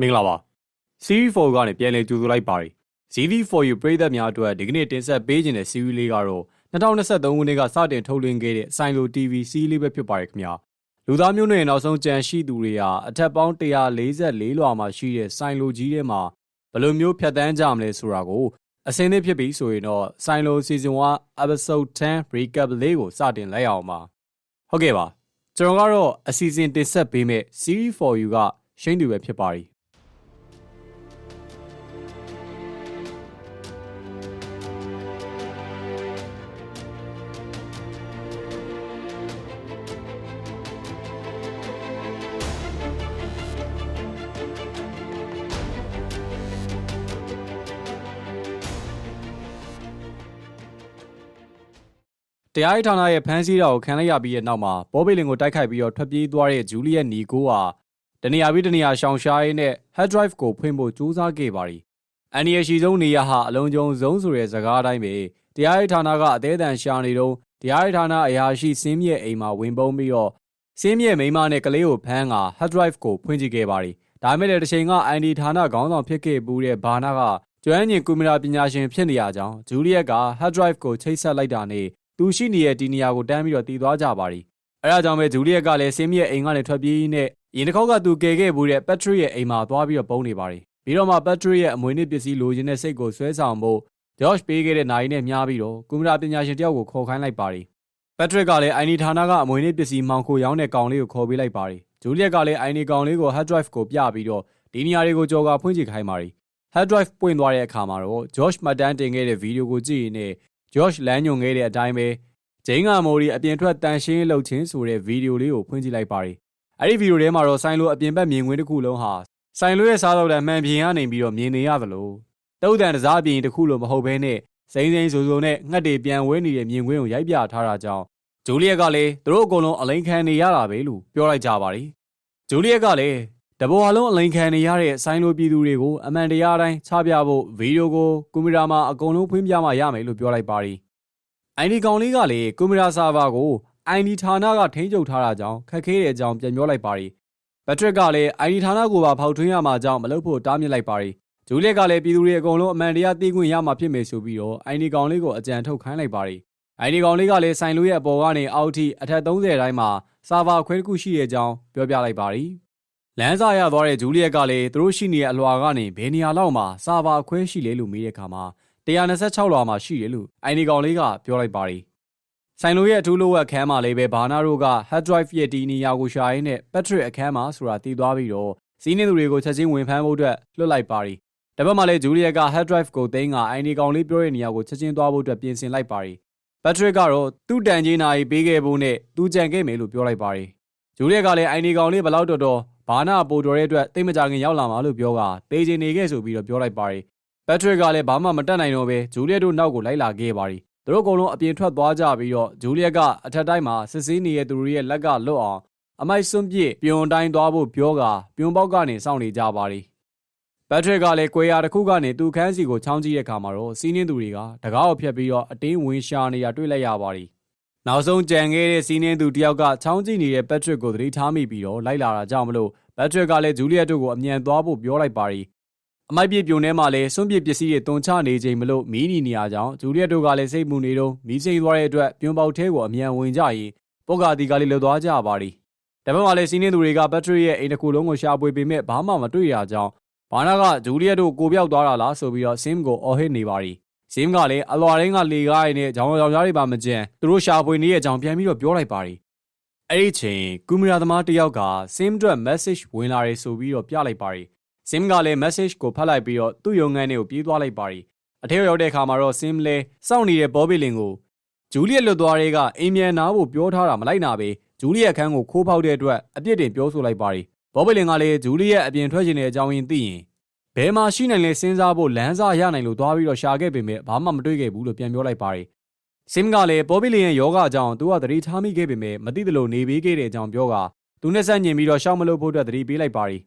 မင်္ဂလာပါ Series 4ကနေပြန်လည်ကြိုဆိုလိုက်ပါတယ် ZV4U ပရိသတ်များအတွက်ဒီကနေ့တင်ဆက်ပေးခြင်းတဲ့ series လေးကတော့2023ခုနှစ်ကစတင်ထုတ်လွှင့်ခဲ့တဲ့ Silo TV series လေးပဲဖြစ်ပါတယ်ခင်ဗျာလူသားမျိုးနွယ်နောက်ဆုံးကြံရှိသူတွေဟာအထက်ပေါင်း144လွှာမှာရှိတဲ့ Silo ကြီးထဲမှာဘယ်လိုမျိုးဖြတ်တန်းကြမလဲဆိုတာကိုအစင်းသစ်ဖြစ်ပြီဆိုရင်တော့ Silo Season 1 Episode 10 Recap လေးကိုစတင်လိုက်အောင်ပါဟုတ်ကဲ့ပါကျွန်တော်ကတော့အစီအစဉ်တင်ဆက်ပေးမဲ့ Series 4U ကရှိန်သူပဲဖြစ်ပါတ တရားရေးဌာနရဲ့ဖမ်းဆီးတာကိုခံလိုက်ရပြီးတဲ့နောက်မှာဘောဘေလင်ကိုတိုက်ခိုက်ပြီးတော့ထွက်ပြေးသွားတဲ့ဂျူလီယက်နီကိုဟာတနေရာပြီးတနေရာရှောင်ရှားရင်းနဲ့ hard drive ကိုဖွင့်ဖို့ကြိုးစားခဲ့ပါသည်။အန်ဒီရရှိဆုံးနေရာဟာအလုံးကျုံဆုံးဆိုတဲ့စကားအတိုင်းပဲတရားရေးဌာနကအသေးအံရှာနေတော့တရားရေးဌာနအရာရှိစင်းမြဲအိမ်မှာဝင်ပုန်းပြီးတော့စင်းမြဲမိန်းမနဲ့ကလေးကိုဖမ်းက hard drive ကိုဖွင့်ကြည့်ခဲ့ပါသည်။ဒါမဲ့လည်းတစ်ချိန်က ID ဌာနခေါင်းဆောင်ဖြစ်ခဲ့ပူးတဲ့ဘာနာကကျွမ်းကျင်ကွန်ပျူတာပညာရှင်ဖြစ်နေရကြောင်းဂျူလီယက်က hard drive ကိုချိတ်ဆက်လိုက်တာနဲ့ သူရှိနေတဲ့ဒီနေရာကိုတန်းပြီးတော့တည်သွားကြပါသည်အဲဒါကြောင့်ပဲဂျူလီယက်ကလည်းဆင်းမြရဲ့အိမ်ကနေထွက်ပြေးနဲ့ရင်တစ်ခေါက်ကသူကယ်ခဲ့ဘူးတဲ့ပက်ထရီရဲ့အိမ်မှာသွားပြီးတော့ပုံနေပါသည်ပြီးတော့မှပက်ထရီရဲ့အမွေနှစ်ပစ္စည်းလိုချင်တဲ့စိတ်ကိုဆွဲဆောင်ဖို့ဂျော့ချ်ပေးခဲ့တဲ့နိုင်နဲ့မြားပြီးတော့ကွန်ပျူတာပညာရှင်တယောက်ကိုခေါ်ခိုင်းလိုက်ပါသည်ပက်ထရစ်ကလည်းအိုင်နီဌာနကအမွေနှစ်ပစ္စည်းမှောင်ခိုရောင်းတဲ့ကောင်လေးကိုခေါ်ပေးလိုက်ပါသည်ဂျူလီယက်ကလည်းအိုင်နီကောင်လေးကို hard drive ကိုပြပြီးတော့ဒီနေရာတွေကိုကြော်ကဖွင့်ကြည့်ခိုင်းပါသည် hard drive ပွင့်သွားတဲ့အခါမှာတော့ Josh မှတ်တမ်းတင်ခဲ့တဲ့ဗီဒီယိုကိုကြည့်ရင် Josh လမ်းညွန်ခဲ့တဲ့အတိုင်းပဲဂျိန်းကမိုရီအပြင်ထွက်တန်ရှင်းလှုပ်ခြင်းဆိုတဲ့ဗီဒီယိုလေးကိုဖွင့်ကြည့်လိုက်ပါတယ်။အဲ့ဒီဗီဒီယိုထဲမှာတော့ဆိုင်လိုအပြင်ဘက်မြင်ကွင်းတစ်ခုလုံးဟာဆိုင်လိုရဲ့စားတော့တဲ့မှန်ပြင်ကနေပြီးတော့မြင်နေရသလိုတုတ်တန်တစားပြင်တစ်ခုလိုမဟုတ်ဘဲနဲ့စိမ့်စိမ့်ဆူဆူနဲ့ငှက်တွေပြန်ဝဲနေတဲ့မြင်ကွင်းကိုရိုက်ပြထားတာကြောင့်ဂျူလီယက်ကလည်းသူတို့အကုန်လုံးအလိန်ခံနေရတာပဲလို့ပြောလိုက်ကြပါတယ်။ဂျူလီယက်ကလည်း တဘောအလုံးအလိန်ခံနေရတဲ့ဆိုင်လိုပြည်သူတွေကိုအမှန်တရားတိုင်းချပြဖို့ဗီဒီယိုကိုကွန်ပျူတာမှာအကုန်လုံးဖွင့်ပြမှရမယ်လို့ပြောလိုက်ပါတယ်။ ID ကောင်လေးကလည်းကွန်ပျူတာဆာဗာကို ID ဌာနကထိန်းချုပ်ထားတာကြောင့်ခက်ခဲတဲ့အကြောင်းပြန်ပြောလိုက်ပါရီဘက်ထရစ်ကလည်း ID ဌာနကိုပါဖောက်ထွင်းရမှာကြောင့်မလုပ်ဖို့တားမြစ်လိုက်ပါရီဂျူလီကလည်းပြည်သူတွေအကုန်လုံးအမှန်တရားသိခွင့်ရမှာဖြစ်မယ်ဆိုပြီးတော့ ID ကောင်လေးကိုအကြံထုတ်ခိုင်းလိုက်ပါရီ ID ကောင်လေးကလည်းဆိုင်လို့ရဲ့အပေါ်ကနေအောက်ထိအထက်30တိုင်းမှာဆာဗာခွဲတစ်ခုရှိတဲ့အကြောင်းပြောပြလိုက်ပါရီ လမ်းစာရသွားတဲ့ဂျူလီယက်ကလည်းသူတို့ရှိနေတဲ့အလွှာကနေဘယ်နေရာလောက်မှာဆာဗာခွဲရှိလဲလို့မေးတဲ့အခါမှာ126လွှာမှာရှိတယ်လို့အိုင်ဒီကောင်လေးကပြောလိုက်ပါတယ်။ဆိုင်လိုရဲ့အထူးလိုဝက်ခန်းမှာလေးပဲဘာနာတို့က hard drive ရဲ့ဒီနေရာကိုရှာရင်းနဲ့ battery အခန်းမှာဆိုတာတည်သွားပြီးတော့စီးနေသူတွေကိုချက်ချင်းဝင်ဖမ်းဖို့အတွက်လွှတ်လိုက်ပါတယ်။တပတ်မှလည်းဂျူလီယက်က hard drive ကိုသိမ်းကအိုင်ဒီကောင်လေးပြောတဲ့နေရာကိုချက်ချင်းသွားဖို့အတွက်ပြင်ဆင်လိုက်ပါတယ်။ battery ကတော့သူ့တန်ကြီးနာရီပေးခဲ့ဖို့နဲ့သူကြံခဲ့မယ်လို့ပြောလိုက်ပါတယ်။ဂျူလီယက်ကလည်းအိုင်ဒီကောင်လေးဘလောက်တော်တော် ဘာနာပို့တော်တဲ့အတွက်တိတ်မကြခင်ရောက်လာမှာလို့ပြောကတေးချင်နေခဲ့ဆိုပြီးတော့ပြောလိုက်ပါတယ်ပက်ထရစ်ကလည်းဘာမှမတတ်နိုင်တော့ပဲဂျူလီယက်တို့နောက်ကိုလိုက်လာခဲ့ပါသည်သူတို့အကုန်လုံးအပြင်ထွက်သွားကြပြီးတော့ဂျူလီယက်ကအထက်တိုင်းမှာစစ်ဆေးနေတဲ့သူတွေရဲ့လက်ကလွတ်အောင်အမိုက်စွန့်ပစ်ပြွန်တိုင်းသွားဖို့ပြောကပြွန်ပေါက်ကနေစောင့်နေကြပါသည်ပက်ထရစ်ကလည်းကွေရာတစ်ခုကနေသူ့ခန်းစီကိုချောင်းကြည့်တဲ့အခါမှာတော့စီးနှင်းသူတွေကတကားကိုဖျက်ပြီးတော့အတင်းဝင်ရှာနေတာတွေ့လိုက်ရပါသည် နောက်ဆုံးကြံခဲ့တဲ့စီးနှင်းသူတယောက်ကချောင်းကြည့်နေတဲ့ပက်ထရစ်ကိုသတိထားမိပြီးတော့လိုက်လာတာကြောင့်မလို့ပက်ထရစ်ကလည်းဂျူလီယက်တို့ကိုအမြန်သွားဖို့ပြောလိုက်ပါသည်အမိုက်ပြပြုံထဲမှာလည်းစွန့်ပစ်ပစ္စည်းတွေတုံချနေချိန်မလို့မီးနီနေရကြောင်းဂျူလီယက်တို့ကလည်းစိတ်ပူနေတော့မီးစိမ့်သွားတဲ့အတွက်ပြွန်ပေါက်ထဲကိုအမြန်ဝင်ကြရင်ပုတ်ကာတီကလေးလွတ်သွားကြပါသည်။တပတ်မှလည်းစီးနေသူတွေကဘက်ထရီရဲ့အိမ်တစ်ခုလုံးကိုရှာဖွေပေမဲ့ဘာမှမတွေ့ရကြောင်းဘာနာကဂျူလီယက်တို့ကိုပြောက်သွားတာလားဆိုပြီးတော့ဆင်းကိုအော်ဟစ်နေပါသ ည်။ဆင်းကလည်းအလွာရင်းကလေကားရင်းနဲ့ဂျောင်ကြောင်ကြားတွေပါမကြံသူတို့ရှာဖွေနေတဲ့အကြောင်းပြန်ပြီးတော့ပြောလိုက်ပါသည်။အဲ့ဒီချိန်ကူမီရာသမားတယောက်ကဆင်းအတွက် message ဝင်လာတယ်ဆိုပြီးတော့ပြလိုက်ပါသည်။ Sim ကလည်း message ကိုဖတ်လိုက်ပြီးတော့သူ့ရုံငန်းထဲကိုပြေးသွားလိုက်ပါရီအထက်ရောက်တဲ့အခါမှာတော့ Sim လဲစောင့်နေတဲ့ဘောဘီလင်ကိုဂျူလီယက်လွတ်သွားတဲ့ကအိမ်မြန်နာဖို့ပြောထားတာမလိုက်နာပဲဂျူလီယက်ခန်းကိုခိုးဖောက်တဲ့အတွက်အပြစ်တင်ပြောဆိုလိုက်ပါရီဘောဘီလင်ကလည်းဂျူလီယက်အပြင်ထွက်ချင်တဲ့အကြောင်းရင်းသိရင် ဘယ်မှာရှိနိုင်လဲစဉ်းစားဖို့လမ်းစာရနိုင်လို့သွားပြီးတော့ရှာခဲ့ပေမဲ့ဘာမှမတွေ့ခဲ့ဘူးလို့ပြန်ပြောလိုက်ပါရီဆင်ကလည်းဘောဘီလင်ရဲ့ယောဂအကြောင်းသူကသတိထားမိခဲ့ပေမဲ့မသိသလိုနေပေးခဲ့တဲ့အကြောင်းပြောကသူနဲ့ဆက်ညင်ပြီးတော့ရှောက်မလို့ဖို့အတွက်သတိပေးလိုက်ပါရီ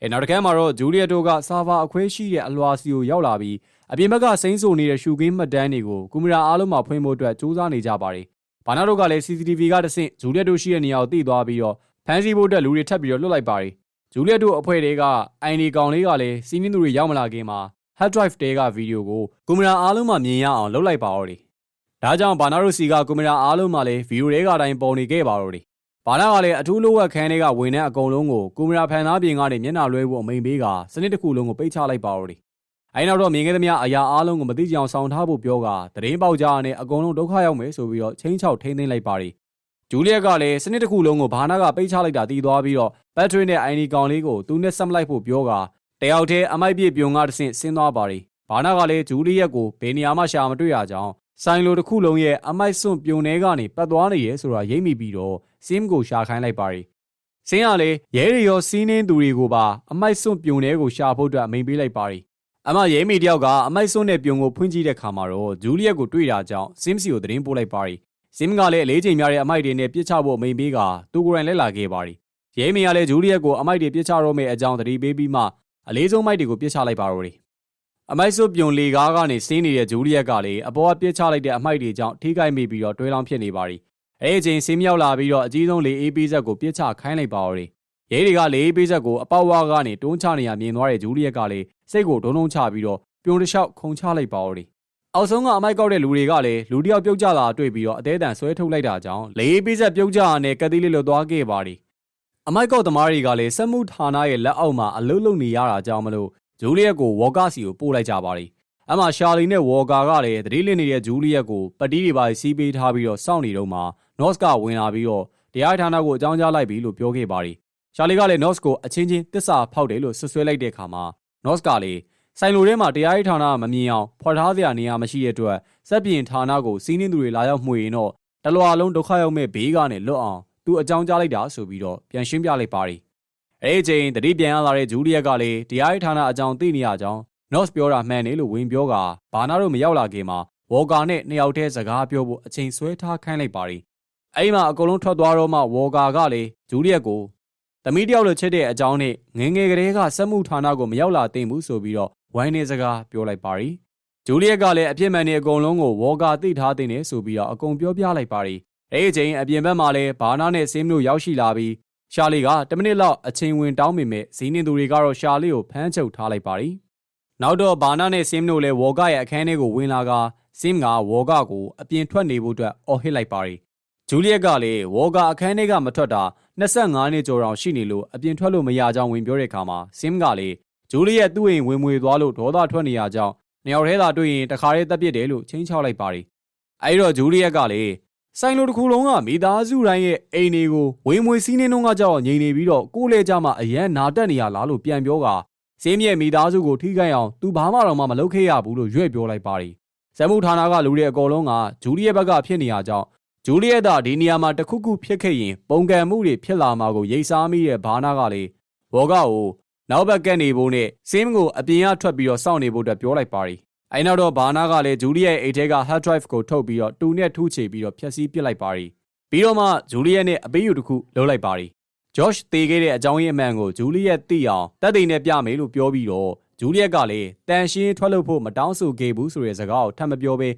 အဲနောက်တစ်ခါမှာတော့ဂျူလီယက်တိုကဆာဗာအခွဲရှိတဲ့အလွာစီကိုရောက်လာပြီးအပြင်ဘက်ကစိမ့်ဆိုနေတဲ့ရှူကင်းမှတ်တမ်းတွေကိုကွန်ပျူတာအားလုံးမှာဖွင့်ဖို့အတွက်စူးစမ်းနေကြပါတယ်။ဘာနာတို့ကလည်း CCTV ကတဆင့်ဂျူလီယက်တိုရှိတဲ့နေရာကိုသိသွားပြီးတော့ဖမ်းဆီးဖို့အတွက်လူတွေထပ်ပြီးတော့လွတ်လိုက်ပါတယ် ဂျူလီယက်တို့အဖွဲ့တွေကအိုင်ဒီကောင်လေးကလည်းစီးနင်းသူတွေရောက်မလာခင်မှာ hard drive တဲကဗီဒီယိုကိုကွန်ပျူတာအားလုံးမှာမြင်ရအောင်လုပ်လိုက်ပါတော့တယ်။ဒါကြောင့်ဘာနာတို့စီကကွန်ပျူတာအားလုံးမှာလည်းဗီဒီယိုတွေကတိုင်းပေါ်နေခဲ့ပါတော့တယ်။ဘာနာကလည်းအထူးလိုဝက်ခန်းတွေကဝင်တဲ့အကုန်လုံးကိုကွန်ပျူတာဖန်သားပြင်ကနေမျက်နှာလွှဲဖို့အမိန်ပေးကစနစ်တစ်ခုလုံးကိုပိတ်ချလိုက်ပါတော့တယ်။အဲဒီနောက်တော့မြင်ခဲ့သမျှအရာအားလုံးကိုမသိကြအောင်ဆောင်ထားဖို့ပြောကသတင်းပေါက်ကြားနဲ့အကုန်လုံးဒုက္ခရောက်မယ်ဆိုပြီးတော့ချင်းချောက်ထိန်းသိမ်းလိုက်ပါတယ်။ ဂျူလီယက်ကလည်းစနစ်တစ်ခုလုံးကိုဘာနာကပိတ်ချလိုက်တာတည်သွားပြီးတော့ဘက်ထရီနဲ့အိုင်ဒီကောင်လေးကိုသူနဲ့ဆက်မလိုက်ဖို့ပြောကတယောက်တည်းအမိုက်ပြည့်ပြုံကတဆင့်ဆင်းသွားပါတယ်။ဘာနာကလည်းဂျူလီယက်ကိုဘယ်နေရာမှရှာမတွေ့ရကြောင်းဆိုင်လိုတစ်ခုလုံးရဲ့အမိုက်စွန့်ပြုံထဲကနေပတ်သွားနေရဲဆိုတာရိပ်မိပြီးတော့စင်းကိုရှာခိုင်းလိုက်ပါတယ်။စင်းကလည်းရဲရီရောစီးနှင်းသူတွေကိုပါအမိုက်စွန့်ပြုံထဲကိုရှာဖို့အတွက်အမိန်ပေးလိုက်ပါတယ်။အမရဲမီတယောက်ကအမိုက်စွန့်တဲ့ပြုံကိုဖွင့်ကြည့်တဲ့ခါမှာတော့ဂျူလီယက်ကိုတွေ့တာကြောင့်စင်းစီကိုသတင်းပို့လိုက်ပါတ ယ်။စင်းကလည်းအလေးချိန်များတဲ့အမိုက်တွေနဲ့ပြစ်ချဖို့အမိန်ပေးကသူကိုယ်တိုင်လက်လာခဲ့ပါတယ်။ရဲမီကလည်းဂျူလီယက်ကိုအမိုက်တွေပြစ်ချတော့မယ့်အကြောင်းသတိပေးပြီးမှအလေးဆုံးမိုက်တွေကိုပြစ်ချလိုက်ပါတော့တယ်။အမိုက်စွပြုံလေကားကနေဆင်းနေတဲ့ဂျူလီယက်ကလည်းအပေါ်ကပြစ်ချလိုက်တဲ့အမိုက်တွေကြောင့်ထိခိုက်မိပြီးတော့တွဲလောင်းဖြစ်နေပါသည်။အဲဒီအချိန်ဆင်းမြောက်လာပြီးတော့အကြီးဆုံးလေအေးပေးဆက်ကိုပြစ်ချခိုင်းလိုက်ပါတော့တယ်။ရဲတွေကလေအေးပေးဆက်ကိုအပေါက်ဝါကနေတွန်းချနေရမြင်သွားတဲ့ဂျူလီယက်ကလည်းစိတ်ကိုဒုံဒုံချပြီးတော့ပြုံတစ်လျှောက်ခုန်ချလိုက်ပါတော့တယ်။ အောက်ဆုံးကအမိုက်ကောက်တဲ့လူတွေကလည်းလူတယောက်ပြုတ်ကျလာတွေ့ပြီးတော့အသေးအတန်ဆွဲထုတ်လိုက်တာကြောင့်လေအေးပေးဆက်ပြုတ်ကျရတဲ့ကတိလေးလွတ်သွားခဲ့ပါသည်။အမိုက်ကောက်သမားတွေကလည်းစက်မှုဌာနရဲ့လက်အောက်မှာအလုတ်လုံနေရတာကြောင့်မလို့ဂျူလီယက်ကိုဝေါ်ကာစီကိုပို့လိုက်ကြပါတယ်။အမှရှာလီနဲ့ဝေါ်ကာကလည်းတတိလစ်နေတဲ့ဂျူလီယက်ကိုပတိတွေပါစီးပေးထားပြီးတော့စောင့်နေတော့မှနော့စ်ကဝင်လာပြီးတော့တရားဌာနကိုအကြောင်းကြားလိုက်ပြီလို့ပြောခဲ့ပါတယ်။ရှာလီကလည်းနော့စ်ကိုအချင်းချင်းတစ္ဆာဖောက်တယ်လို့ဆွဆွဲလိုက်တဲ့အခါမှာနော့စ်ကလည်း ဆိုင်လိုထဲမှာတရားရေးဌာနမမြင်အောင်ဖော်ထားစရာနေရာမရှိတဲ့အတွက်စက်ပြင်ဌာနကိုစီးနှင်းသူတွေလာရောက်မှွေရင်တော့တလွာလုံးဒုက္ခရောက်မဲ့ဘေးကနေလွတ်အောင်သူအကြောင်းကြားလိုက်တာဆိုပြီးတော့ပြန်ရှင်းပြလိုက်ပါတယ်။အဲဒီအချိန်တတိပြန်ရလာတဲ့ဂျူလီယက်ကလည်းတရားရေးဌာနအကြောင်းသိနေရကြောင်းနော့စ်ပြောတာမှန်တယ်လို့ဝင်ပြောကဘာနာတို့မရောက်လာခင်မှာဝေါ်ကာနဲ့နှစ်ယောက်တည်းစကားပြောဖို့အချိန်ဆွဲထားခိုင်းလိုက်ပါတယ်။အဲဒီမှာအကုန်လုံးထွက်သွားတော့မှဝေါ်ကာကလည်းဂျူလီယက်ကိုသမီးတယောက်လိုချစ်တဲ့အကြောင်းနဲ့ငငယ်ကလေးကစက်မှုဌာနကိုမရောက်လာသင့်ဘူးဆိုပြီးတော့ ဝိုင်းနေစကားပြောလိုက်ပါတယ်။ဂျူလီယက်ကလည်းအပြစ်မှန်တွေအကုန်လုံးကိုဝေါ်ကာသိထားတဲ့နေဆိုပြီးတော့အကုန်ပြောပြလိုက်ပါတယ်။အဲဒီအချိန်အပြင်ဘက်မှာလည်းဘာနာနဲ့ဆင်းမျိုးရောက်ရှိလာပြီးရှာလီက10မိနစ်လောက်အချိန်ဝင်တောင်းပေမဲ့ဇီးနေသူတွေကတော့ရှာလီကိုဖမ်းချုပ်ထားလိုက်ပါတယ်။နောက်တော့ဘာနာနဲ့ဆင်းတို့လည်းဝေါ်ကရဲ့အခန်းထဲကိုဝင်လာကဆင်းကဝေါ်ကကိုအပြင်ထွက်နေဖို့အတွက်အော်ဟစ်လိုက်ပါတယ်။ဂျူလီယက်ကလည်းဝေါ်ကအခန်းထဲကမထွက်တာ25နှစ်ကျော်တောင်ရှိနေလို့အပြင်ထွက်လို့မရကြောင်းဝင်ပြောတဲ့အခါမှာဆင်းကလည်း ဂျူလီယက်သူ့အိမ်ဝင်မွေသွားလို့ဒေါသထွက်နေရကြောင်းနှစ်ယောက်တည်းသာတွေ့ရင်တခါတည်းတပ်ပစ်တယ်လို့ချင်းချောက်လိုက်ပါတယ်။အဲဒီတော့ဂျူလီယက်ကလည်းဆိုင်လိုတစ်ခုလုံးကမိသားစုတိုင်းရဲ့အိမ်တွေကိုဝင်းမွေစီးနှင်းနှုံးကကြောက်ငြိမ်နေပြီးတော့ကိုယ်လေကြမှာအရန်နာတက်နေရလားလို့ပြန်ပြောကစင်းမြဲမိသားစုကိုထိခိုက်အောင်သူဘာမှတော့မှမလုပ်ခဲ့ရဘူးလို့ရွဲ့ပြောလိုက်ပါတယ်။ဇမ်မှုဌာနကလူတွေအကုန်လုံးကဂျူလီယက်ဘက်ကဖြစ်နေရကြောင်းဂျူလီယက်သာဒီနေရာမှာတခုခုဖြစ်ခဲ့ရင်ပုံကံမှုတွေဖြစ်လာမှာကိုရိပ်စားမိတဲ့ဘာနာကလေဘောကကို နောက်ဘက်ကက်နေဖို့နဲ့စင်းကိုအပြင်ကထွက်ပြီးတော့စောင့်နေဖို့အတွက်ပြောလိုက်ပါတယ်အဲနောက်တော့ဘာနာကလည်းဂျူလီယက်အိတ်ထဲက hard drive ကိုထုတ်ပြီးတော့တူနဲ့ထူးချေပြီးတော့ဖျက်ဆီးပစ်လိုက်ပါတယ်ပြီးတော့မှဂျူလီယက်နဲ့အပေးယူတစ်ခုလုပ်လိုက်ပါတယ်ဂျော့ရှ်တေးခဲ့တဲ့အကြောင်းရင်းအမှန်ကိုဂျူလီယက်သိအောင်တက်သိနဲ့ပြမယ်လို့ပြောပြီးတော့ဂျူလီယက်ကလည်းတန်ရှင်းထွက်လို့ဖို့မတောင်းဆိုခဲ့ဘူးဆိုတဲ့စကားကိုထပ်မပြောဘဲ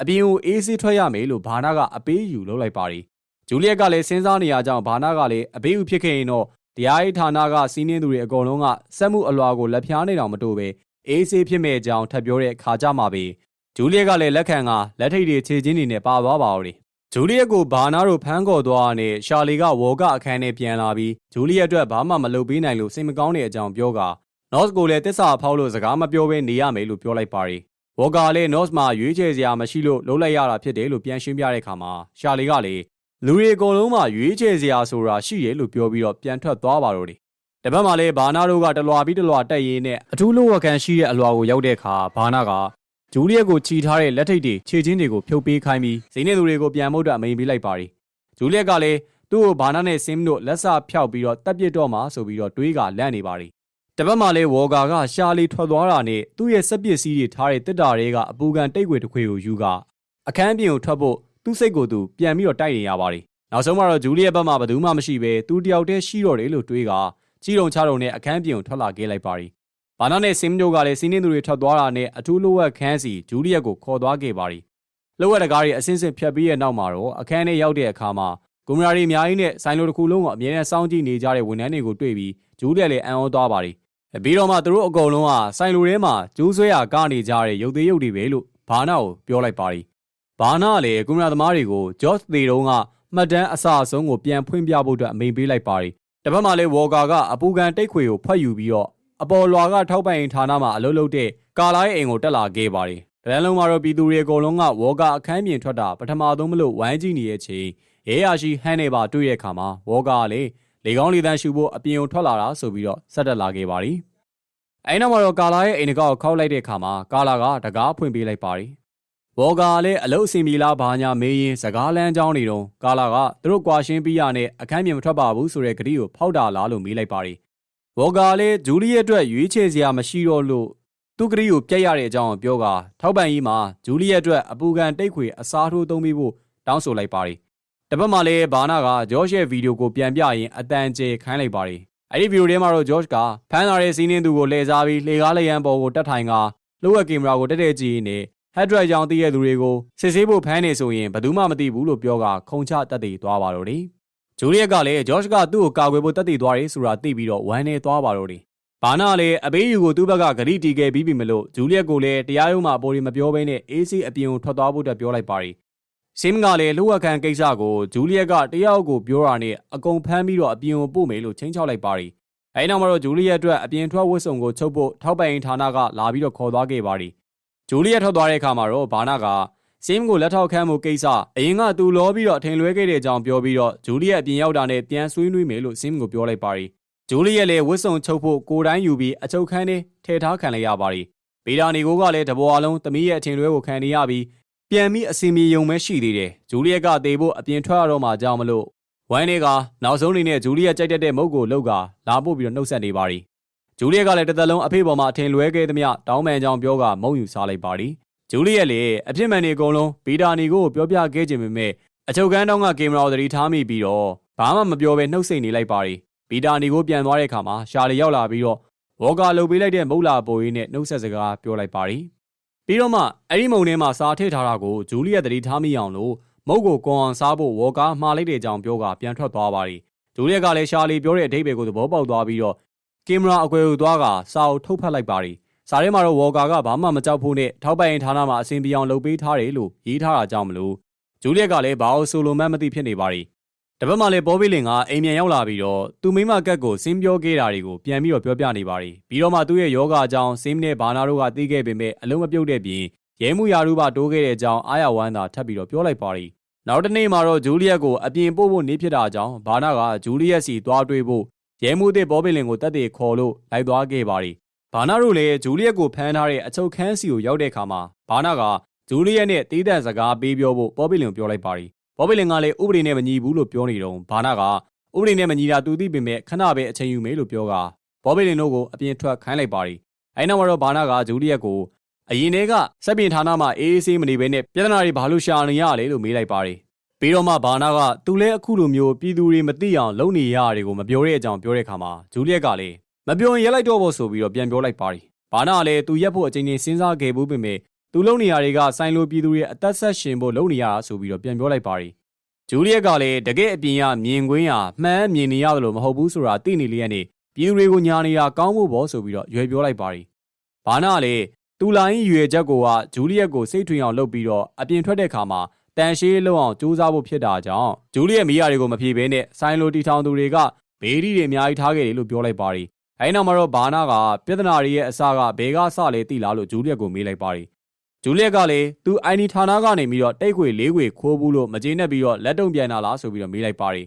အပြင်ကိုအေးဆေးထွက်ရမယ်လို့ဘာနာကအပေးယူလုပ်လိုက်ပါတယ်ဂျူလီယက်ကလည်းစဉ်းစားနေရကြောင်းဘာနာကလည်းအပေးယူဖြစ်ခဲ့ရင်တော့ တရားရေးဌာနကစီးနှင်းသူတွေအကုန်လုံးကစက်မှုအလွာကိုလက်ဖျားနေတောင်မတိုးပဲအေးဆေးဖြစ်မဲ့အကြောင်းထပ်ပြောတဲ့ခါကြမှာပဲဂျူလီယက်ကလည်းလက်ခံကလက်ထိတ်တွေခြေချင်းတွေနဲ့ပါသွားပါဦးတယ်ဂျူလီယက်ကိုဘာနာတို့ဖမ်းခေါ်သွားတဲ့ရှာလီကဝေါ်ကအခန်းထဲပြန်လာပြီးဂျူလီယက်အတွက်ဘာမှမလုပ်ပေးနိုင်လို့စိတ်မကောင်းတဲ့အကြောင်းပြောကနော့စ်ကိုလည်းတစ္ဆာဖောက်လို့စကားမပြောဘဲနေရမယ်လို့ပြောလိုက်ပါတယ်ဝေါ်ကလည်းနော့စ်မှာရွေးချယ်စရာမရှိလို့လုံးလိုက်ရတာဖြစ်တယ်လို့ပြန်ရှင်းပြတဲ့အခါမှာရှာလီကလည်း လူတွေအကုန်လုံးမှာရွေးချယ်စရာဆိုတာရှိတယ်လို့ပြောပြီးတော့ပြန်ထွက်သွားပါတော့တယ်တပတ်မှလည်းဘာနာတို့ကတလွာပြီးတလွာတက်ရင်းနဲ့အထူးလိုဝကန်ရှိတဲ့အလွာကိုရောက်တဲ့အခါဘာနာကဂျူလီယက်ကိုချီထားတဲ့လက်ထိတ်တွေခြေချင်းတွေကိုဖြုတ်ပေးခိုင်းပြီးဇိနေသူတွေကိုပြန်မှုတ်တာမိန်ပေးလိုက်ပါရီဂျူလီယက်ကလည်းသူ့ကိုဘာနာနဲ့ဆင်းတို့လက်စဖျောက်ပြီးတော့တက်ပစ်တော့မှဆိုပြီးတော့တွေးကလန့်နေပါရီတပတ်မှလည်းဝေါ်ကာကရှာလီထွက်သွားတာနဲ့သူ့ရဲ့စက်ပစ္စည်းတွေထားတဲ့တစ်တာတွေကအပူကန်တိတ်ခွေတစ်ခွေကိုယူကအခန်းပြင်ကိုထွက်ဖို့ သူ့စိတ်ကိုသူပြန်ပြီးတော့တိုက်နေရပါရီနောက်ဆုံးမှာတော့ဂျူလီယက်ဘက်မှာဘယ်သူမှမရှိပဲသူတယောက်တည်းရှိတော့တယ်လို့တွေးကကြီးတုံချတုံနဲ့အခန်းပြင်ကိုထွက်လာခဲ့လိုက်ပါရီဘာနာနဲ့ဆင်းတို့ကလည်းစီးနှင်းသူတွေထွက်သွားတာနဲ့အထူးလိုဝက်ခန်းစီဂျူလီယက်ကိုခေါ်သွားခဲ့ပါရီလိုဝက်တကားတွေအစင်းစင်ဖြတ်ပြီးရဲ့နောက်မှာတော့အခန်းထဲရောက်တဲ့အခါမှာကွန်မရာတွေအများကြီးနဲ့ဆိုင်လိုတစ်ခုလုံးကိုအမြဲတမ်းစောင့်ကြည့်နေကြတဲ့ဝန်ထမ်းတွေကိုတွေ့ပြီးဂျူလီယက်လည်းအံ့ဩသွားပါတယ်ပြီးတော့မှသူတို့အကုန်လုံးကဆိုင်လိုထဲမှာကျိုးဆွဲရကနေကြတဲ့ရုပ်သေးရုပ်တွေပဲလို့ဘာနာကိုပြောလိုက်ပါတယ် ဘာနာကလည်းကွန်ပျူတာသမားတွေကိုဂျော့စ်သေတုံးကမှတ်တမ်းအစအဆုံးကိုပြန်ဖွင့်ပြဖို့အတွက်အမိန့်ပေးလိုက်ပါတယ်တစ်ဖက်မှာလည်းဝေါ်ကာကအပူကန်တိတ်ခွေကိုဖတ်ယူပြီးတော့အပေါ်လွာကထောက်ပံ့ရင်ဌာနမှာအလုပ်လုပ်တဲ့ကာလာရဲ့အိမ်ကိုတက်လာခဲ့ပါတယ်။တရန်လုံးမှာတော့ပြည်သူတွေအကုန်လုံးကဝေါ်ကာအခန်းပြင်ထွက်တာပထမဆုံးမလို့ဝိုင်းကြည့်နေတဲ့အချိန်ရဲရရှိဟန်နေပါတွေ့ရတဲ့အခါမှာဝေါ်ကာကလည်းလေကောင်းလေတန်းရှူဖို့အပြင်ကိုထွက်လာတာဆိုပြီးတော့ဆက်တက်လာခဲ့ပါတယ်။အဲဒီနောက်မှာတော့ကာလာရဲ့အိမ်တကောက်ကိုခောက်လိုက်တဲ့အခါမှာကာလာကတကားဖွင့်ပေးလိုက်ပါတယ်။ ဘော်ကာလည်းအလုတ်အစင်မီလာဘာညာမေးရင်စကားလမ်းကြောင်းနေတော့ကာလာကသူတို့ကွာရှင်းပြီးရနဲ့အခန်းပြင်မထွက်ပါဘူးဆိုတဲ့ဂရီကိုဖောက်တာလားလို့မေးလိုက်ပါတယ်။ဘော်ကာလည်းဂျူလီရဲ့အတွက်ရွေးချယ်စရာမရှိတော့လို့သူဂရီကိုပြက်ရတဲ့အကြောင်းကိုပြောကထောက်ပံ့ရေးမှာဂျူလီရဲ့အတွက်အပူကန်တိတ်ခွေအစားထိုးသုံးပြီးဖို့တောင်းဆိုလိုက်ပါတယ်။တစ်ဖက်မှာလည်းဘာနာကဂျော့ရှ်ရဲ့ဗီဒီယိုကိုပြန်ပြရင်အတန်ကျေခိုင်းလိုက်ပါတယ်။အဲ့ဒီဗီဒီယိုထဲမှာတော့ဂျော့ရှ်ကဖမ်းလာတဲ့စီးနှင်းသူကိုလှည့်စားပြီးလှေကားလျံပေါ်ကိုတက်ထိုင်ကလှုပ်ဝက်ကင်မရာကိုတက်တဲ့ကြည့်နေ ဟက်ဒရိုက်ကြောင်တည်ရတဲ့သူတွေကိုစစ်ဆေးဖို့ဖမ်းနေဆိုရင်ဘယ်သူမှမသိဘူးလို့ပြောကခုံချတက်တည်သွားပါတော့တယ်။ဂျူလီယက်ကလည်းဂျော့ရှ်ကသူ့ကိုကာကွယ်ဖို့တက်တည်သွားတယ်ဆိုတာသိပြီးတော့ဝမ်းနေသွားပါတော့တယ်။ဘာနာလည်းအဘေးယူကိုသူ့ဘက်ကဂရိတီခဲ့ပြီးပြီမလို့ဂျူလီယက်ကိုလည်းတရားရုံးမှာပေါ်ရီမပြောဘဲနဲ့အေးစီအပြင်ကိုထွက်သွားဖို့အတွက်ပြောလိုက်ပါရီ။ဆင်းကလည်းလှုပ်ဝက်ခံကိစ္စကိုဂျူလီယက်ကတရားကိုပြောတာနဲ့အကုန်ဖမ်းပြီးတော့အပြင်ကိုပို့မယ်လို့ချင်းချောက်လိုက်ပါရီ။အဲဒီနောက်မှာတော့ဂျူလီယက်အတွက်အပြင်ထွက်ဝတ်စုံကိုချုပ်ဖို့ထောက်ပံ့ရေးဌာနကလာပြီးတော့ခေါ်သွားခဲ့ပါရီ။ ဂျူလီယက်ထွက်သွားတဲ့အခါမှာတော့ဘာနာကဆင်းကိုလက်ထောက်ခမ်းမှုကိစ္စအရင်ကသူလောပြီးတော့ထင်လွဲခဲ့တဲ့အကြောင်းပြောပြီးတော့ဂျူလီယက်အပြင်ရောက်တာနဲ့ပြန်ဆွေးနွေးမယ်လို့ဆင်းကိုပြောလိုက်ပါရီ။ဂျူလီယက်လည်းဝတ်စုံချုပ်ဖို့ကိုယ်တိုင်းယူပြီးအချုပ်ခန်းထဲထည့်ထားခံလိုက်ရပါရီ။ဗီဒါနီကိုကလည်းတဘောအလုံးသမီးရဲ့အထင်လွဲကိုခံနေရပြီးပြန်ပြီးအစီအမီယုံပဲရှိသေးတယ်။ဂျူလီယက်ကတေဖို့အပြင်ထွက်ရတော့မှကြောင်းမလို့ဝိုင်းနေကနောက်ဆုံးအနေနဲ့ဂျူလီယက်ကြိုက်တတ်တဲ့မုတ်ကိုလောက်ကလာပို့ပြီးတော့နှုတ်ဆက်နေပါရီ။ ဂျူလီယက်ကလည်းတစ်သက်လုံးအဖေပေါ်မှာအထင်လွဲခဲ့သမျှတောင်းပန်ကြောင်းပြောကမုံယူစားလိုက်ပါရီ။ဂျူလီယက်လည်းအဖြစ်မှန်နေအကုန်လုံးဗီဒါနီကိုပြောပြခဲ့ခြင်းပေမဲ့အချုပ်ခန်းတောင်းကကင်မရာကိုသတိထားမိပြီးတော့ဘာမှမပြောဘဲနှုတ်ဆက်နေလိုက်ပါရီ။ဗီဒါနီကိုပြန်သွားတဲ့အခါမှာရှာလီရောက်လာပြီးတော့ဝေါ်ကာလှုပ်ပေးလိုက်တဲ့မုတ်လာပိုရေးနဲ့နှုတ်ဆက်စကားပြောလိုက်ပါရီ။ပြီးတော့မှအဲ့ဒီမုံထဲမှာစားထည့်ထားတာကိုဂျူလီယက်သတိထားမိအောင်လို့မုတ်ကိုကွန်အောင်စားဖို့ဝေါ်ကာမှားလိုက်တဲ့အကြောင်းပြောကပြန်ထွက်သွားပါရီ။ဂျူလီယက်ကလည်းရှာလီပြောတဲ့အဓိပ္ပာယ်ကိုသဘောပေါက်သွားပြီးတော့ ကင်မရာအကွယ်ကိုသွားကစာအုပ်ထုတ်ဖတ်လိုက်ပါရီ။စာထဲမှာတော့ဝေါ်ကာကဘာမှမကြောက်ဖို့နဲ့ထောက်ပံ့ရင်ဌာနမှာအစဉ်ပြေအောင်လုပ်ပေးထားတယ်လို့ရေးထားတာကြောင့်မလို့ဂျူလီယက်ကလည်းဘာလို့ဆိုလိုမှန်းမသိဖြစ်နေပါရီ။တပတ်မှလည်းပေါ်ဘီလင်ကအိမ်မြန်ရောက်လာပြီးတော့သူမိမကက်ကိုစင်းပြောခဲ့တာတွေကိုပြန်ပြီးတော့ပြောပြနေပါရီ။ပြီးတော့မှသူ့ရဲ့ယောဂအကြောင်းစင်းနဲ့ဘာနာတို့ကသိခဲ့ပေမဲ့အလုံးမပြုတ်တဲ့ပြင်ရဲမှုရာတို့ပါတိုးခဲ့တဲ့အကြောင်းအားရဝမ်းသာထပ်ပြီးတော့ပြောလိုက်ပါရီ။နောက်တစ်နေ့မှာတော့ဂျူလီယက်ကိုအပြင်ပို့ဖို့နေဖြစ်တာကြောင့်ဘာနာကဂျူလီယက်စီသွားတွေ့ဖို့ ရဲမှုသစ်ဘောဘီလင်ကိုတက်တဲ့ခေါ်လို့လိုက်သွားခဲ့ပါရီ။ဘာနာတို့လည်းဂျူလီယက်ကိုဖမ်းထားတဲ့အချုပ်ခန်းစီကိုရောက်တဲ့အခါမှာဘာနာကဂျူလီယက်နဲ့တီးတန့်စကားပေးပြောဖို့ဘောဘီလင်ကိုပြောလိုက်ပါရီ။ဘောဘီလင်ကလည်းဥပဒေနဲ့မညီဘူးလို့ပြောနေတော့ဘာနာကဥပဒေနဲ့မညီတာသူသိပေမဲ့ခဏပဲအချိန်ယူမယ်လို့ပြောကဘောဘီလင်တို့ကိုအပြင်ထွက်ခိုင်းလိုက်ပါရီ။အဲနောက်မှာတော့ဘာနာကဂျူလီယက်ကိုအရင်တည်းကစက်ပြင်ဌာနမှာအေးအေးဆေးမနေဘဲနဲ့ပြဿနာတွေဘာလို့ရှာနေရလဲလို့မေးလိုက်ပါရီ။ ပြီးတော့မှဘာနာကသူလဲအခုလိုမျိုးပြည်သူတွေမသိအောင်လုပ်နေရတာတွေကိုမပြောတဲ့အကြောင်းပြောတဲ့အခါမှာဂျူလီယက်ကလည်းမပြောရင်ရက်လိုက်တော့ဖို့ဆိုပြီးတော့ပြန်ပြောလိုက်ပါရီ။ဘာနာကလည်းသူရက်ဖို့အချိန်ချင်းစဉ်းစားခဲ့ဘူးပေမဲ့သူလုံနေရတွေကဆိုင်လိုပြည်သူတွေအသက်ဆက်ရှင်ဖို့လုံနေရတာဆိုပြီးတော့ပြန်ပြောလိုက်ပါရီဂျူလီယက်ကလည်းတကယ်အပြင်ကမြင်ကွင်းရမှန်းမြင်နေရတယ်လို့မဟုတ်ဘူးဆိုတာသိနေလျက်နဲ့ပြည်သူတွေကိုညာနေတာကောင်းဖို့ပေါ့ဆိုပြီးတော့ရွယ်ပြောလိုက်ပါရီဘာနာလည်းတူလိုင်းရွယ်ချက်ကိုကဂျူလီယက်ကိုစိတ်ထွင်အောင်လုပ်ပြီးတော့အပြင်ထွက်တဲ့ခါမှာ တန်ရှေးလုံအောင်စူးစမ်းဖို့ဖြစ်တာကြောင့်ဂျူလီယက်မိရတွေကိုမဖြေဘဲနဲ့ဆိုင်လိုတီထောင်သူတွေကဘေးဒီတွေအများကြီးထားခဲ့တယ်လို့ပြောလိုက်ပါရီအဲနောက်မှာတော့ဘာနာကပြဿနာတွေရဲ့အစကဘဲကစလဲတိလားလို့ဂျူလီယက်ကိုမေးလိုက်ပါရီဂျူလီယက်ကလည်းသူအိုင်နီဌာနကနေပြီးတော့တိတ်ခွေလေးခွေခိုးဘူးလို့မကျေနပ်ပြီးတော့လက်တုံပြန်လာလားဆိုပြီးတော့မေးလိုက်ပါရီ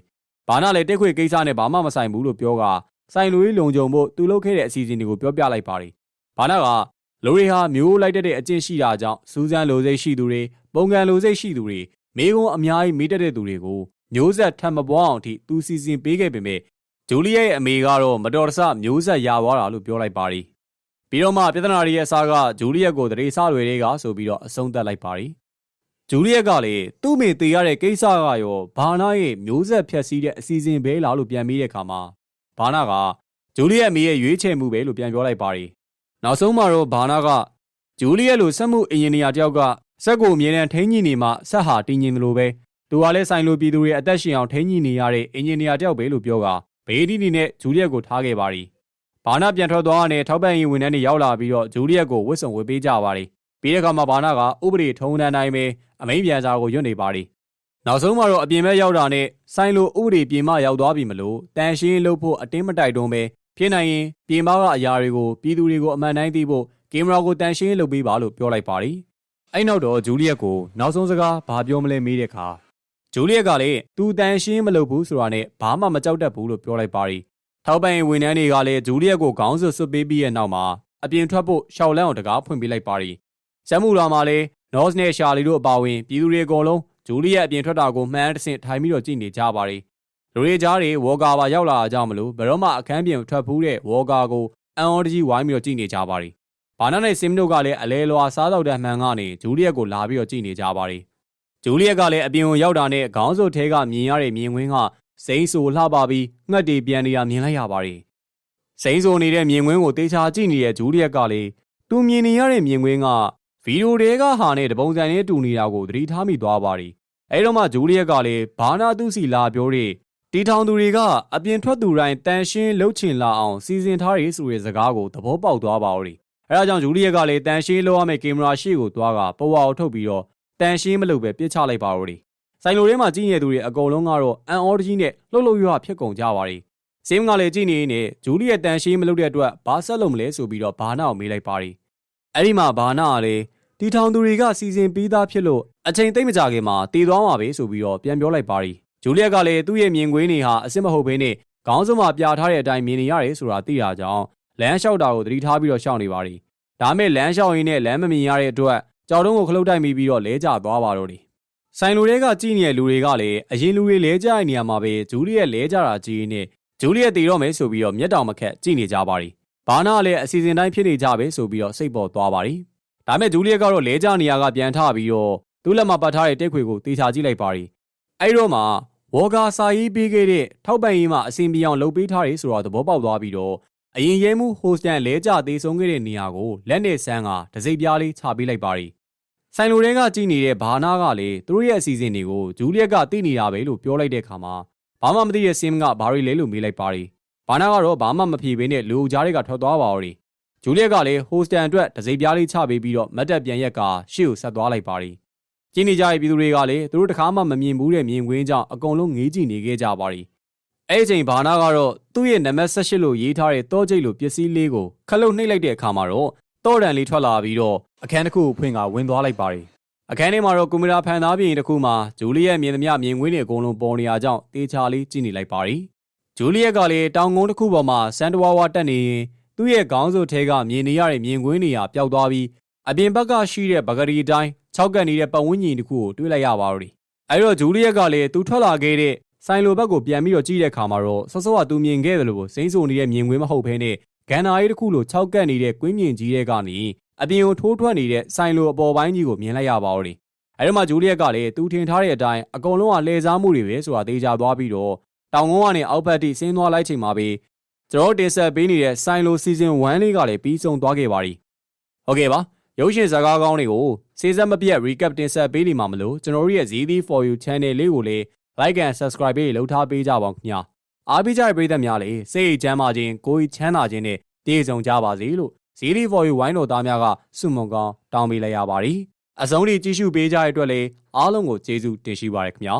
ဘာနာလည်းတိတ်ခွေကိစ္စနဲ့ဘာမှမဆိုင်ဘူးလို့ပြောကဆိုင်လူကြီးလုံခြုံဖို့သူလုပ်ခဲ့တဲ့အစီအစဉ်တွေကိုပြောပြလိုက်ပါရီဘာနာကလူတွေဟာမျိုးလိုက်တဲ့အကျင့်ရှိတာကြောင့်စူးစမ်းလိုစိတ်ရှိသူတွေ ပုံကံလိုစိတ်ရှိသူတွေမိကုံအများကြီးမေးတတ်တဲ့သူတွေကိုမျိုးဆက်ထပ်မပွားအောင်ထိသူစီစဉ်ပေးခဲ့ပေမဲ့ဂျူလီယက်ရဲ့အမေကတော့မတော်တဆမျိုးဆက်ရသွားတာလို့ပြောလိုက်ပါရီပြီးတော့မှပြဿနာတွေရဲ့အစားကဂျူလီယက်ကိုတရေစားတွေကဆိုပြီးတော့အဆုံးသတ်လိုက်ပါရီဂျူလီယက်ကလည်းသူ့မိသေးရတဲ့ကိစ္စကရောဘာနာရဲ့မျိုးဆက်ဖြတ်စည်းတဲ့အစီအစဉ်ပဲလားလို့ပြန်မေးတဲ့အခါမှာဘာနာကဂျူလီယက်မိရဲ့ရွေးချယ်မှုပဲလို့ပြန်ပြောလိုက်ပါရီနောက်ဆုံးမှာတော့ဘာနာကဂျူလီယက်လိုစက်မှုအင်ဂျင်နီယာတယောက်က စက်ကိုအမြဲတမ်းထိန်းညှိနေမှစက်ဟာတည်ငြိမ်တယ်လို့ပဲသူကလည်းဆိုင်လိုပြည်သူတွေအသက်ရှင်အောင်ထိန်းညှိနေရတဲ့အင်ဂျင်နီယာတယောက်ပဲလို့ပြောကဘေးဒီနီနဲ့ဂျူလီယက်ကိုထားခဲ့ပါတယ်။ဘာနာပြန်ထွက်သွားတဲ့ထောက်ပံ့ရေးဝန်ထမ်းတွေရောက်လာပြီးတော့ဂျူလီယက်ကိုဝစ်စုံဝေပေးကြပါတယ်။ပြီးတဲ့အခါမှာဘာနာကဥပဒေထုံးတမ်းတိုင်းပဲအမိန်ပြန်စာကိုရွတ်နေပါတယ်။နောက်ဆုံးမှာတော့အပြင်ဘက်ရောက်တာနဲ့ဆိုင်လိုဥပဒေပြင်မရောက်သွားပြီမလို့တန်ရှင်းလုပ်ဖို့အတင်းမတိုက်တွန်းပဲဖြစ်နိုင်ရင်ပြင်မကအရာတွေကိုပြည်သူတွေကိုအမှန်တိုင်းသိဖို့ကင်မရာကိုတန်ရှင်းလုပ်ပေးပါလို့ပြောလိုက်ပါတယ်။ အဲ့နောက်တော့ဂျူလီယက်ကိုနောက်ဆုံးစကားဘာပြောမလဲမေးတဲ့အခါဂျူလီယက်ကလည်းသူတန်ရှင်းမလုပ်ဘူးဆိုတာနဲ့ဘာမှမကြောက်တတ်ဘူးလို့ပြောလိုက်ပါတယ်။ထောက်ပံ့ရေးဝန်ထမ်းတွေကလည်းဂျူလီယက်ကိုခေါင်းစွပ်ဆွပေးပြီးရဲ့နောက်မှာအပြင်ထွက်ဖို့ရှောက်လန့်အောင်တကားဖွင့်ပေးလိုက်ပါတယ်။စက်မှုလာမှာလည်းနော့စ်နဲ့ရှာလီတို့အပါအဝင်ပြည်သူတွေအကုန်လုံးဂျူလီယက်အပြင်ထွက်တာကိုမှန်းတဆင့်ထိုင်ပြီးတော့ကြည့်နေကြပါတယ်။လူတွေကြားတွေဝေါ်ကာပါရောက်လာကြမလို့ဘယ်တော့မှအခန်းပြင်ထွက်ဖူးတဲ့ဝေါ်ကာကိုအန်အော်တကြီးဝိုင်းပြီးတော့ကြည့်နေကြပါတယ်။ ဘာနာနဲ့ဆင်မတို့ကလည်းအလဲလွာစားတော့တဲ့မှန်ကနေဂျူလီယက်ကိုလာပြီးတော့ကြည့်နေကြပါတယ်။ဂျူလီယက်ကလည်းအပြင်ကိုရောက်တာနဲ့ခေါင်းစုပ်ထဲကမြင်ရတဲ့မြင်ကွင်းကစိမ့်ဆူလှပပြီးငှက်တွေပြန်နေတာမြင်လိုက်ရပါတယ်။စိမ့်ဆူနေတဲ့မြင်ကွင်းကိုတေချာကြည့်နေတဲ့ဂျူလီယက်ကလည်းသူမြင်နေရတဲ့မြင်ကွင်းကဗီဒီယိုတွေကဟာနဲ့တပုံစံနဲ့တူနေတာကိုသတိထားမိသွားပါတယ်။အဲတော့မှဂျူလီယက်ကလည်းဘာနာသူစီလာပြောတဲ့တီထောင်သူတွေကအပြင်ထွက်သူတိုင်းတန်ရှင်းလှုပ်ချင်လာအောင်စီစဉ်ထားရဆိုတဲ့စကားကိုသဘောပေါက်သွားပါဦး။ အဲဒါကြောင့်ဂျူလီယက်ကလည်းတန်ရှင်းလောက်ရမယ့်ကင်မရာရှေ့ကိုသွားကပဝါကိုထုတ်ပြီးတော့တန်ရှင်းမလုပ်ပဲပြစ်ချလိုက်ပါဦး။ဆိုင်လိုထဲမှာကြည့်နေသူတွေအကုန်လုံးကတော့အန်အော်တကြီးနဲ့လှုပ်လှုပ်ရွဖြစ်ကုန်ကြပါရီ။စင်းကလည်းကြည့်နေနေဂျူလီယက်တန်ရှင်းမလုပ်တဲ့အတွက်ဘာဆက်လုပ်မလဲဆိုပြီးတော့ဘာနာကိုမေးလိုက်ပါရီ။အဲ့ဒီမှာဘာနာကလည်းတီထောင်သူတွေကစီစဉ်ပြီးသားဖြစ်လို့အချိန်သိမ့်မကြခင်မှာတည်သွားမှာပဲဆိုပြီးတော့ပြန်ပြောလိုက်ပါရီဂျူလီယက်ကလည်းသူ့ရဲ့မြင်ကွင်းတွေဟာအစ်စ်မဟုတ်ဘဲနဲ့ခေါင်းစုံမှာပြထားတဲ့အတိုင်းမြင်နေရတယ်ဆိုတာသိတာကြောင့် လမ်းလျှောက်တာကိုသတိထားပြီးတော့ရှောင်နေပါရီဒါမဲ့လမ်းလျှောက်ရင်းနဲ့လမ်းမမြင်ရတဲ့အတွက်ကြောက်တုံးကိုခလုတ်တိုက်မိပြီးတော့လဲကျသွားပါတော့တယ်ဆိုင်လိုတွေကကြည့်နေတဲ့လူတွေကလည်းအရင်လူတွေလဲကျတဲ့နေရာမှာပဲဂျူလီယက်လဲကျတာကြည့်နေဂျူလီယက်တည်တော့မယ်ဆိုပြီးတော့မျက်တောင်မခက်ကြည့်နေကြပါရီဘာနာလည်းအစီအစဉ်တိုင်းဖြစ်နေကြပဲဆိုပြီးတော့စိတ်ပေါ်သွားပါရီဒါမဲ့ဂျူလီယက်ကတော့လဲကျနေရာကပြန်ထပြီးတော့သူ့လက်မှာပတ်ထားတဲ့တက်ခွေကိုတေချာကြည့်လိုက်ပါရီအဲ့တော့မှဝေါ်ကာစာရေးပေးခဲ့တဲ့ထောက်ပံ့ရေးမှာအစဉ်ပြေအောင်လုပ်ပေးထားတယ်ဆိုတော့သဘောပေါက်သွားပြီးတော့ အရင်ရဲမှုဟိုစတန်လဲကျသေးဆုံးခဲ့တဲ့နေရာကိုလက်နဲ့ဆန်းကဒစိပြားလေးချပေးလိုက်ပါရီဆိုင်လိုတွေကကြည်နေတဲ့ဘာနာကလည်းသူတို့ရဲ့အစီအစဉ်တွေကိုဂျူလီယက်ကသိနေတာပဲလို့ပြောလိုက်တဲ့အခါမှာဘာမှမသိတဲ့ဆင်းကဘာရီလဲလို့မေးလိုက်ပါရီဘာနာကတော့ဘာမှမဖြေဘဲနဲ့လူကြားတွေကထွက်သွားပါရီဂျူလီယက်ကလည်းဟိုစတန်အတွက်ဒစိပြားလေးချပေးပြီးတော့မတ်တက်ပြန်ရက်ကရှေ့ကိုဆက်သွားလိုက်ပါရီကျင်းနေကြတဲ့ပြည်သူတွေကလည်းသူတို့တခါမှမမြင်ဘူးတဲ့မြင်ကွင်းကြောင့်အကုန်လုံးငေးကြည့်နေခဲ့ကြပါရီ အဲ့ဒီချိန်ဘာနာကတော့သူ့ရဲ့နံပါတ်18လို့ရေးထားတဲ့တောကျိတ်လိုပစ္စည်းလေးကိုခလုတ်နှိပ်လိုက်တဲ့အခါမှာတော့တောတန်လေးထွက်လာပြီးတော့အခန်းတစ်ခုကိုဖွင့်ကဝင်သွားလိုက်ပါရီအခန်းထဲမှာတော့ကွန်ပျူတာဖန်သားပြင်တစ်ခုမှာဂျူလီယက်မြင်သမျှမြင်ကွင်းတွေအကုန်လုံးပေါ်နေရကြောင်းတေချာလေးကြည့်နေလိုက်ပါရီဂျူလီယက်ကလည်းတောင်ကုန်းတစ်ခုပေါ်မှာစန်တဝါဝါတက်နေရင်သူ့ရဲ့ခေါင်းစုပ်ထဲကမြင်နေရတဲ့မြင်ကွင်းတွေဟာပျောက်သွားပြီးအပြင်ဘက်ကရှိတဲ့ပဂရီတိုင်း၆ကပ်နေတဲ့ပတ်ဝန်းကျင်တစ်ခုကိုတွေ့လိုက်ရပါတော့။အဲဒီတော့ဂျူလီယက်ကလည်းသူထွက်လာခဲ့တဲ့ ဆိုင်လိုဘက်ကိုပြန်ပြီးတော့ကြည့်တဲ့အခါမှာတော့ဆော့ဆော့ကသူမြင်ခဲ့တယ်လို့စိမ့်ဆိုနေတဲ့မြင်ကွင်းမဟုတ်ဘဲနဲ့ဂန်နာရီတစ်ခုလို၆ကပ်နေတဲ့ကွင်းမြင်ကြီးတဲ့ကနေအပြင်ကိုထိုးထွက်နေတဲ့ဆိုင်လိုအပေါ်ပိုင်းကြီးကိုမြင်လိုက်ရပါတော့တယ်။အဲဒီမှာဂျူလီယက်ကလည်းသူထင်ထားတဲ့အတိုင်းအကုန်လုံးကလှည့်စားမှုတွေပဲဆိုတာသိကြသွားပြီးတော့တောင်ကုန်းကနေအောက်ဘက်ထိဆင်းသွားလိုက်ချိန်မှာပဲကျွန်တော်တင်ဆက်ပေးနေတဲ့ဆိုင်လိုစီဇန်1လေးကလည်းပြီးဆုံးသွားခဲ့ပါပြီ။ဟုတ်ကဲ့ပါရုပ်ရှင်ဇာတ်ကားကောင်းတွေကိုစေစက်မပြတ် recap တင်ဆက်ပေးနေမှာမလို့ကျွန်တော်တို့ရဲ့ ZD for you channel လေးကိုလည်း like and subscribe ပေးလုပ်ထားပေးကြပါခင်ဗျာအားပေးကြတဲ့ပရိသတ်များလည်းစိတ်ချမ်းသာခြင်းကိုယ်ချမ်းသာခြင်းနဲ့တည်ဆုံကြပါစေလို့ ZD for you ဝိုင်းတော်သားများကဆုမွန်ကောင်းတောင်းပေးလိုက်ရပါတယ်အဆုံးထိကြည့်ရှုပေးကြတဲ့အတွက်လည်းအားလုံးကိုကျေးဇူးတင်ရှိပါရခင်ဗျာ